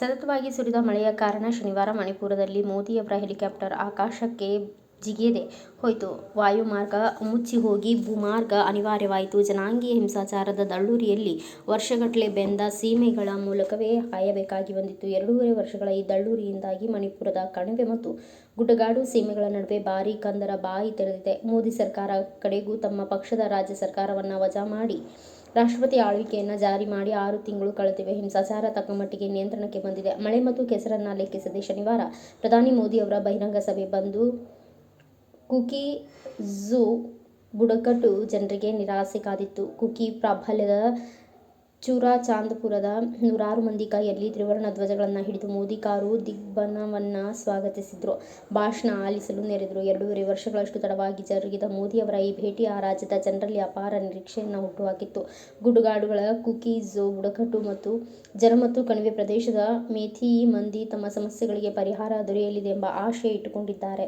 ಸತತವಾಗಿ ಸುರಿದ ಮಳೆಯ ಕಾರಣ ಶನಿವಾರ ಮಣಿಪುರದಲ್ಲಿ ಮೋದಿಯವರ ಹೆಲಿಕಾಪ್ಟರ್ ಆಕಾಶಕ್ಕೆ ಜಿಗಿಯದೆ ಹೋಯಿತು. ವಾಯುಮಾರ್ಗ ಮುಚ್ಚಿಹೋಗಿ ಭೂಮಾರ್ಗ ಅನಿವಾರ್ಯವಾಯಿತು. ಜನಾಂಗೀಯ ಹಿಂಸಾಚಾರದ ದಳ್ಳೂರಿಯಲ್ಲಿ ವರ್ಷಗಟ್ಟಲೆ ಬೆಂದ ಸೀಮೆಗಳ ಮೂಲಕವೇ ಹಾಯಬೇಕಾಗಿ ಬಂದಿತ್ತು ಎರಡೂವರೆ ವರ್ಷಗಳ ಈ ದಳ್ಳೂರಿಯಿಂದಾಗಿ ಮಣಿಪುರದ ಕಣಿವೆ ಮತ್ತು ಗುಡ್ಡಗಾಡು ಸೀಮೆಗಳ ನಡುವೆ ಭಾರೀ ಕಂದರ ಬಾಯಿ ತೆರೆದಿದೆ. ಮೋದಿ ಸರ್ಕಾರ ಕಡೆಗೂ ತಮ್ಮ ಪಕ್ಷದ ರಾಜ್ಯ ಸರ್ಕಾರವನ್ನು ವಜಾ ಮಾಡಿ ರಾಷ್ಟ್ರಪತಿ ಆಳ್ವಿಕೆಯನ್ನು ಜಾರಿ ಮಾಡಿ ಆರು ತಿಂಗಳು ಕಳೆದಿವೆ. ಹಿಂಸಾಚಾರ ತಕ್ಕಮಟ್ಟಿಗೆ ನಿಯಂತ್ರಣಕ್ಕೆ ಬಂದಿದೆ. ಮಳೆ ಮತ್ತು ಕೆಸರನ್ನ ಲೆಕ್ಕಿಸದೆ ಶನಿವಾರ ಪ್ರಧಾನಿ ಮೋದಿ ಅವರ ಬಹಿರಂಗ ಸಭೆ ಬಂದು ಕುಕಿ ಝೂ ಬುಡಕಟ್ಟು ಜನರಿಗೆ ನಿರಾಸೆ ಕಾದಿತ್ತು. ಕುಕಿ ಪ್ರಾಬಲ್ಯದ ಚುರಾಚಾಂದ್ಪುರದ ನೂರಾರು ಮಂದಿ ಕೈಯಲ್ಲಿ ತ್ರಿವರ್ಣ ಧ್ವಜಗಳನ್ನು ಹಿಡಿದು ಮೋದಿ ಕಾರು ದಿಗ್ಬನವನ್ನು ಸ್ವಾಗತಿಸಿದ್ರು. ಭಾಷಣ ಆಲಿಸಲು ನೆರೆದರು. ಎರಡೂವರೆ ವರ್ಷಗಳಷ್ಟು ತಡವಾಗಿ ಜರುಗಿದ ಮೋದಿಯವರ ಈ ಭೇಟಿ ಆ ರಾಜ್ಯದ ಜನರಲ್ಲಿ ಅಪಾರ ನಿರೀಕ್ಷೆಯನ್ನು ಹುಟ್ಟುಹಾಕಿತ್ತು. ಗುಡುಗಾಡುಗಳ ಕುಕಿ ಬುಡಕಟ್ಟು ಜನ ಮತ್ತು ಕಣಿವೆ ಪ್ರದೇಶದ ಮೇಥಿ ಮಂದಿ ತಮ್ಮ ಸಮಸ್ಯೆಗಳಿಗೆ ಪರಿಹಾರ ದೊರೆಯಲಿದೆ ಎಂಬ ಆಶಯ ಇಟ್ಟುಕೊಂಡಿದ್ದಾರೆ.